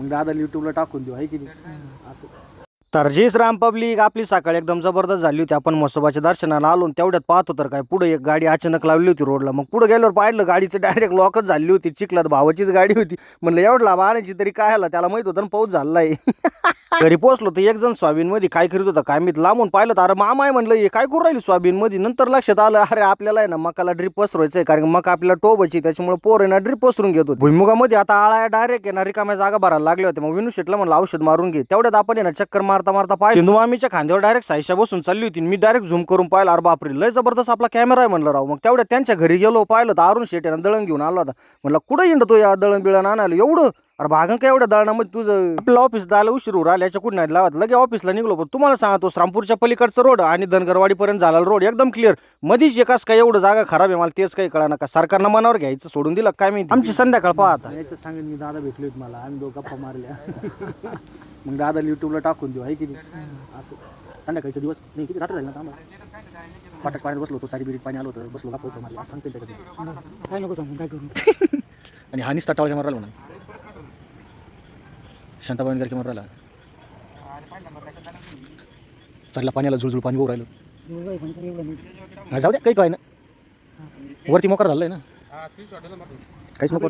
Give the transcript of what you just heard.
मग दादा युट्यूबला टाकून देऊ आहे की नाही? असं. तर राम श्रीराम पब्लिक आपली सकाळी एकदम जबरदस्त झाली होती. आपण म्हसोबाच्या दर्शनाला आलो तेवढ्यात पाहतो तर काय पुढे एक गाडी अचानक लावली होती रोडला. मग पुढे गेल्यावर पाहिलं गाडीचं डायरेक्ट लॉकच झाली होती. चिखलात भावाचीच गाडी होती. म्हणलं एवढं लांब आणायची तरी काय आला? त्याला माहीत होतं ना पाऊस आहे घरी पोहोचलो तर एक जण सोयाबीनमध्ये काय करीत होता काय मी लांबून पाहिलं तर अरे मामा आहे म्हणलं हे काय करू राहिली स्वाबीनमध्ये नंतर लक्षात आलं अरे आपल्याला आहे ना मकाला ड्रीप पसरवायचं आहे कारण मका आपल्याला टोबायची त्याच्यामुळे पोर आहे ना ड्रीप पसरून घेतो भुईमुगामध्ये आता आळा डायरेक्ट आहे ना रिकाम्या जागा भरायला लागल्या होत्या. मग विनू शेटला म्हणलं औषध मारून घे. तेवढ्यात आपण आहे ना चक्कर मारता मारता पाहिजे चेंदू मामीच्या खांद्यावर डायरेक्ट साईशा बसून चालली होती. मी डायरेक्ट झूम करून पाहिलं अरे बापरे लय जबरदस्त आपला कॅमेरा आहे म्हणलं राव. मग तेवढ्या त्यांच्या घरी गेलो पाहिलं तर अरुण शेट दळण घेऊन आला होता. म्हणलं कुठं येणं तो या दळण बिळण आणायला? एवढं अरे भागन काय एवढ्या दळणामध्ये तुझं? आपलं ऑफिस जायला उशीर उर आला याच्या कुठं नाही लावत. लगे ऑफिसला निघलो पण तुम्हाला सांगतो श्रामपूरच्या पलीकडचं रोड आणि धनगरवाडीपर्यंत झाला रोड एकदम क्लिअर मधीच एकाच काय एवढं जागा खराब आहे मला तेच काही कळा का? सरकारनं मनावर घ्यायचं सोडून दिलं काय मी आमची संध्याकाळ पाहता याचं सांगेन मी दादा भेटले होते मला आम्ही दोघं गप्पा मारल्या. मग दादा युट्यूबला टाकून देऊ आहे की नाही? असं. संध्याकाळचे दिवस नाही किती रात्र झाली ना आम्हाला? पाटात पाण्यात बसलो होतो साडी बिरीत पाणी आलं होतं बसलो गप्पा होतो मला सांगते त्याच्यात. काय नको काय करू आणि हानीच तटावाच्या मारायला म्हणा शांताबाई गारखे मारायला चालला पाण्याला झुळझुळ पाणी होऊ राहिलं. हा, जाऊ द्या काही काय ना वरती मोकार आहे ना. काहीच नको